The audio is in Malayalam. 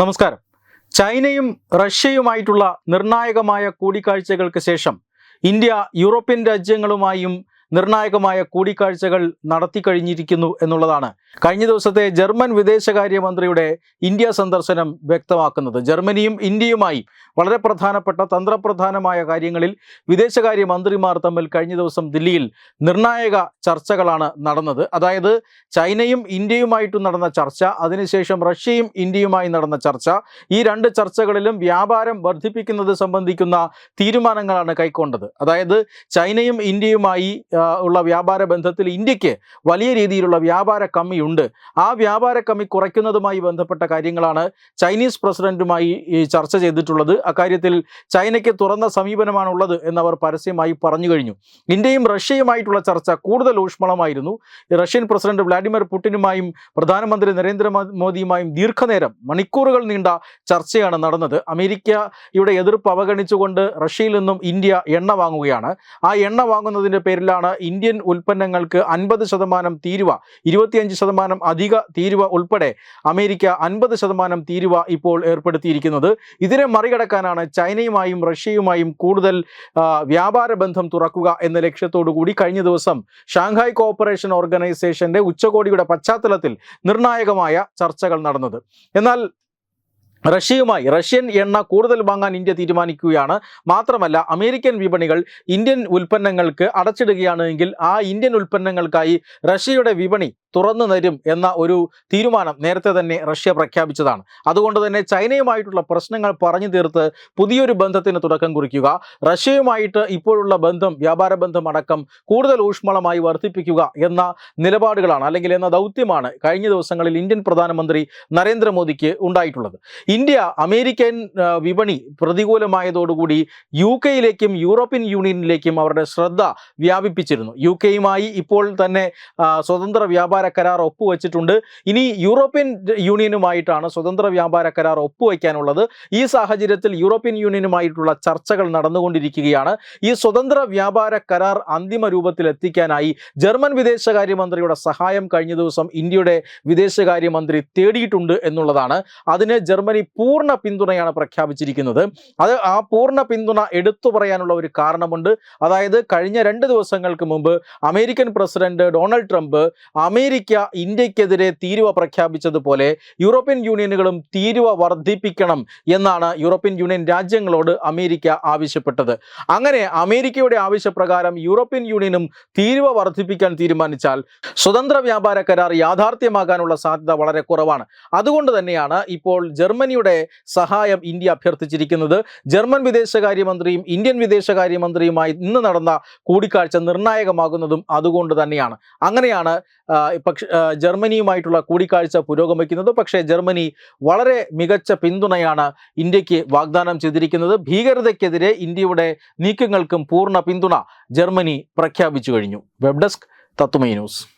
നമസ്കാരം. ചൈനയും റഷ്യയുമായിട്ടുള്ള നിർണായകമായ കൂടിക്കാഴ്ചകൾക്ക് ശേഷം ഇന്ത്യ യൂറോപ്യൻ രാജ്യങ്ങളുമായും നിർണായകമായ കൂടിക്കാഴ്ചകൾ നടത്തി കഴിഞ്ഞിരിക്കുന്നു എന്നുള്ളതാണ്. കഴിഞ്ഞ ദിവസത്തെ ജർമ്മൻ വിദേശകാര്യമന്ത്രിയുടെ ഇന്ത്യ സന്ദർശനം വ്യക്തമാക്കുന്നത്. ജർമ്മനിയും ഇന്ത്യയുമായി വളരെ പ്രധാനപ്പെട്ട തന്ത്രപ്രധാനമായ കാര്യങ്ങളിൽ വിദേശകാര്യ മന്ത്രിമാർ തമ്മിൽ കഴിഞ്ഞ ദിവസം ദില്ലിയിൽ നിർണായക ചർച്ചകളാണ് നടന്നത്. അതായത് ചൈനയും ഇന്ത്യയുമായിട്ടും നടന്ന ചർച്ച അതിനുശേഷം റഷ്യയും ഇന്ത്യയുമായി നടന്ന ചർച്ച ഈ രണ്ട് ചർച്ചകളിലും വ്യാപാരം വർദ്ധിപ്പിക്കുന്നത് സംബന്ധിക്കുന്ന തീരുമാനങ്ങളാണ് കൈക്കൊണ്ടത്. അതായത് ചൈനയും ഇന്ത്യയുമായി ഉള്ള വ്യാപാര ബന്ധത്തിൽ ഇന്ത്യയ്ക്ക് വലിയ രീതിയിലുള്ള വ്യാപാര കമ്മിയുണ്ട്. ആ വ്യാപാര കമ്മി കുറയ്ക്കുന്നതുമായി ബന്ധപ്പെട്ട കാര്യങ്ങളാണ് ചൈനീസ് പ്രസിഡന്റുമായി ചർച്ച ചെയ്തിട്ടുള്ളത്. അക്കാര്യത്തിൽ ചൈനയ്ക്ക് തുറന്ന സമീപനമാണുള്ളത് എന്നവർ പരസ്യമായി പറഞ്ഞു കഴിഞ്ഞു. ഇന്ത്യയും റഷ്യയുമായിട്ടുള്ള ചർച്ച കൂടുതൽ ഊഷ്മളമായിരുന്നു. റഷ്യൻ പ്രസിഡന്റ് വ്ളാഡിമിർ പുടിനുമായും പ്രധാനമന്ത്രി നരേന്ദ്രമോദിയുമായും ദീർഘനേരം മണിക്കൂറുകൾ നീണ്ട ചർച്ചയാണ് നടന്നത്. അമേരിക്കയുടെ എതിർപ്പ് അവഗണിച്ചുകൊണ്ട് റഷ്യയിൽ നിന്നും ഇന്ത്യ എണ്ണ വാങ്ങുകയാണ്. ആ എണ്ണ വാങ്ങുന്നതിന്റെ പേരിലാണ് ഇന്ത്യൻ ഉൽപ്പന്നങ്ങൾക്ക് അൻപത് ശതമാനം തീരുവ ഇരുപത്തിയഞ്ച് ശതമാനം അധിക തീരുവ ഉൾപ്പെടെ അമേരിക്ക അൻപത് ശതമാനം തീരുവ ഇപ്പോൾ ഏർപ്പെടുത്തിയിരിക്കുന്നത്. ഇതിനെ മറികടക്കാനാണ് ചൈനയുമായും റഷ്യയുമായും കൂടുതൽ വ്യാപാര ബന്ധം തുറക്കുക എന്ന ലക്ഷ്യത്തോടു കൂടി കഴിഞ്ഞ ദിവസം ഷാങ്ഹായ് കോഓപ്പറേഷൻ ഓർഗനൈസേഷന്റെ ഉച്ചകോടിയുടെ പശ്ചാത്തലത്തിൽ നിർണായകമായ ചർച്ചകൾ നടന്നത്. എന്നാൽ റഷ്യയുമായി റഷ്യൻ എണ്ണ കൂടുതൽ വാങ്ങാൻ ഇന്ത്യ തീരുമാനിക്കുകയാണ്. മാത്രമല്ല അമേരിക്കൻ വിപണികൾ ഇന്ത്യൻ ഉൽപ്പന്നങ്ങൾക്ക് അടച്ചിടുകയാണ് എങ്കിൽ ആ ഇന്ത്യൻ ഉൽപ്പന്നങ്ങൾക്കായി റഷ്യയുടെ വിപണി തുറന്നു തരും എന്ന ഒരു തീരുമാനം നേരത്തെ തന്നെ റഷ്യ പ്രഖ്യാപിച്ചതാണ്. അതുകൊണ്ട് തന്നെ ചൈനയുമായിട്ടുള്ള പ്രശ്നങ്ങൾ പറഞ്ഞു തീർത്ത് പുതിയൊരു ബന്ധത്തിന് തുടക്കം കുറിക്കുക. റഷ്യയുമായിട്ട് ഇപ്പോഴുള്ള ബന്ധം വ്യാപാര ബന്ധം അടക്കം കൂടുതൽ ഊഷ്മളമായി വർദ്ധിപ്പിക്കുക എന്ന നിലപാടുകളാണ് അല്ലെങ്കിൽ എന്ന ദൗത്യമാണ് കഴിഞ്ഞ ദിവസങ്ങളിൽ ഇന്ത്യൻ പ്രധാനമന്ത്രി നരേന്ദ്രമോദിക്ക് ഉണ്ടായിട്ടുള്ളത്. ഇന്ത്യ അമേരിക്കൻ വിപണി പ്രതികൂലമായതോടുകൂടി യു കെയിലേക്കും യൂറോപ്യൻ യൂണിയനിലേക്കും അവരുടെ ശ്രദ്ധ വ്യാപിപ്പിച്ചിരുന്നു. യു കെയുമായി ഇപ്പോൾ തന്നെ സ്വതന്ത്ര വ്യാപാര കരാർ ഒപ്പുവെച്ചിട്ടുണ്ട്. ഇനി യൂറോപ്യൻ യൂണിയനുമായിട്ടാണ് സ്വതന്ത്ര വ്യാപാര കരാർ ഒപ്പുവയ്ക്കാനുള്ളത് ഈ സാഹചര്യത്തിൽ യൂറോപ്യൻ യൂണിയനുമായിട്ടുള്ള ചർച്ചകൾ നടന്നുകൊണ്ടിരിക്കുകയാണ്. ഈ സ്വതന്ത്ര വ്യാപാര കരാർ അന്തിമ രൂപത്തിൽ എത്തിക്കാനായി ജർമ്മൻ വിദേശകാര്യമന്ത്രിയുടെ സഹായം കഴിഞ്ഞ ദിവസം ഇന്ത്യയുടെ വിദേശകാര്യമന്ത്രി തേടിയിട്ടുണ്ട് എന്നുള്ളതാണ്. അതിന് ജർമ്മനി പൂർണ പിന്തുണയാണ് പ്രഖ്യാപിച്ചിരിക്കുന്നത്. അത് ആ പൂർണ പിന്തുണ എടുത്തു പറയാനുള്ള ഒരു കാരണമുണ്ട്. അതായത് കഴിഞ്ഞ രണ്ട് ദിവസങ്ങൾക്ക് മുമ്പ് American president Donald Trump America ഇന്ത്യക്കെതിരെ തീരുവ പ്രഖ്യാപിച്ചതുപോലെ യൂറോപ്യൻ യൂണിയനുകളും തീരുവ വർദ്ധിപ്പിക്കണം എന്നാണ് യൂറോപ്യൻ യൂണിയൻ രാജ്യങ്ങളോട് അമേരിക്ക ആവശ്യപ്പെട്ടത്. അങ്ങനെ അമേരിക്കയുടെ ആവശ്യപ്രകാരം യൂറോപ്യൻ യൂണിയനും തീരുവ വർദ്ധിപ്പിക്കാൻ തീരുമാനിച്ചാൽ സ്വതന്ത്ര വ്യാപാര കരാർ യാഥാർത്ഥ്യമാകാനുള്ള സാധ്യത വളരെ കുറവാണ്. അതുകൊണ്ട് തന്നെയാണ് ഇപ്പോൾ ജർമ്മനിയുടെ സഹായം ഇന്ത്യ അഭ്യർത്ഥിച്ചിരിക്കുന്നത്. ജർമ്മൻ വിദേശകാര്യമന്ത്രിയും ഇന്ത്യൻ വിദേശകാര്യമന്ത്രിയുമായി ഇന്ന് നടന്ന കൂടിക്കാഴ്ച നിർണായകമാകുന്നതും അതുകൊണ്ട് തന്നെയാണ്. അങ്ങനെയാണ് പക്ഷെ ജർമ്മനിയുമായിട്ടുള്ള കൂടിക്കാഴ്ച പുരോഗമിക്കുന്നത്. പക്ഷേ ജർമ്മനി വളരെ മികച്ച പിന്തുണയാണ് ഇന്ത്യയ്ക്ക് വാഗ്ദാനം ചെയ്തിരിക്കുന്നത്. ഭീകരതയ്ക്കെതിരെ ഇന്ത്യയുടെ നീക്കങ്ങൾക്കും പൂർണ പിന്തുണ ജർമ്മനി പ്രഖ്യാപിച്ചു കഴിഞ്ഞു. വെബ് ഡെസ്ക് തത്തുമൈ ന്യൂസ്.